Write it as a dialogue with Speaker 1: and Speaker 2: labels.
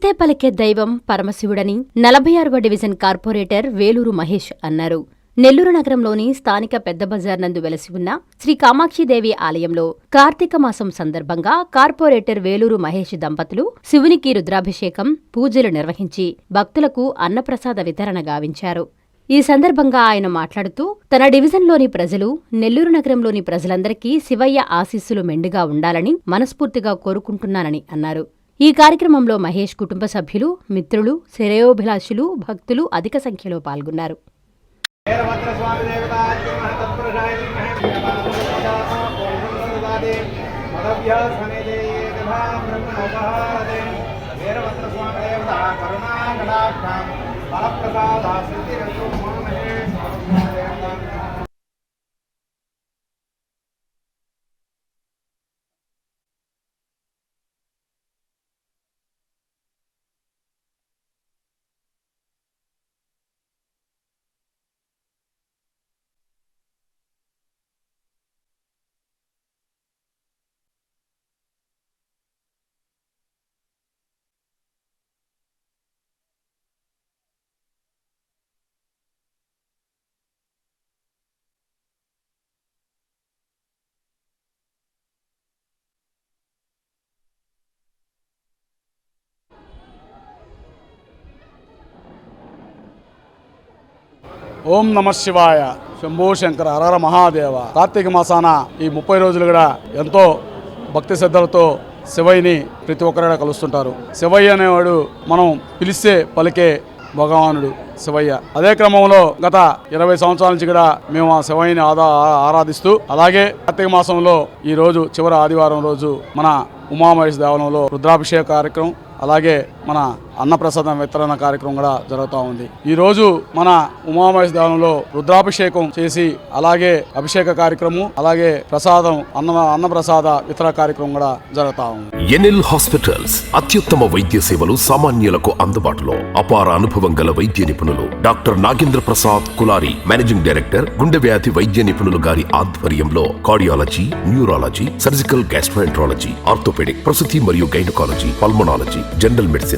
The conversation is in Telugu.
Speaker 1: పలికితే పలికే దైవం పరమశివుడని నలభై ఆరవ డివిజన్ కార్పొరేటర్ వేలూరు మహేష్ అన్నారు. నెల్లూరు నగరంలోని స్థానిక పెద్ద బజార్ నందు వెలసి ఉన్న శ్రీ కామాక్షిదేవి ఆలయంలో కార్తీక మాసం సందర్భంగా కార్పొరేటర్ వేలూరు మహేష్ దంపతులు శివునికి రుద్రాభిషేకం పూజలు నిర్వహించి భక్తులకు అన్నప్రసాద వితరణ గావించారు. ఈ సందర్భంగా ఆయన మాట్లాడుతూ తన డివిజన్లోని ప్రజలు నెల్లూరు నగరంలోని ప్రజలందరికీ శివయ్య ఆశీస్సులు మెండుగా ఉండాలని మనస్ఫూర్తిగా కోరుకుంటున్నానని అన్నారు. ఈ కార్యక్రమంలో మహేష్ కుటుంబ సభ్యులు మిత్రులు శ్రేయోభిలాషులు భక్తులు అధిక సంఖ్యలో పాల్గొన్నారు.
Speaker 2: వీరభద్ర
Speaker 3: ఓం నమ శివాయ. శంభో శంకర హరహర మహాదేవ. కార్తీక మాసాన ఈ ముప్పై రోజులు కూడా ఎంతో భక్తి శ్రద్ధలతో శివయ్యని ప్రతి ఒక్కరు కలుస్తుంటారు. శివయ్య అనేవాడు మనం పిలిస్తే పలికే భగవానుడు శివయ్య. అదే క్రమంలో గత ఇరవై సంవత్సరాల నుంచి కూడా మేము ఆ శివయ్యని ఆదా ఆరాధిస్తూ అలాగే కార్తీక మాసంలో ఈ రోజు చివరి ఆదివారం రోజు మన ఉమామహేష్ దేవాలయంలో రుద్రాభిషేక కార్యక్రమం అలాగే మన అన్నప్రసాదం వితరణ కార్యక్రమం కూడా జరుగుతూ ఉంది. ఈ రోజు మన ఉమామహేశ్వర దేవాలయంలో రుద్రాభిషేకం చేసి అలాగే అభిషేక కార్యక్రమం అలాగే ప్రసాదం అన్న అన్నప్రసాద వితరణ కార్యక్రమం కూడా జరుగుతూ ఉంది.
Speaker 4: ఎన్ఎల్ హాస్పిటల్స్ అత్యుత్తమ వైద్య సేవలు సామాన్యులకు అందుబాటులో అపార అనుభవం గల వైద్య నిపుణులు doctor Nagendra Prasad Kulari managing director గుండె వ్యాధి వైద్య నిపుణులు గారి ఆధ్వర్యంలో cardiology neurology surgical gastroenterology orthopaedic ప్రసూతి మరియు గైనకాలజీ పల్మనాలజీ జనరల్ మెడిసిన్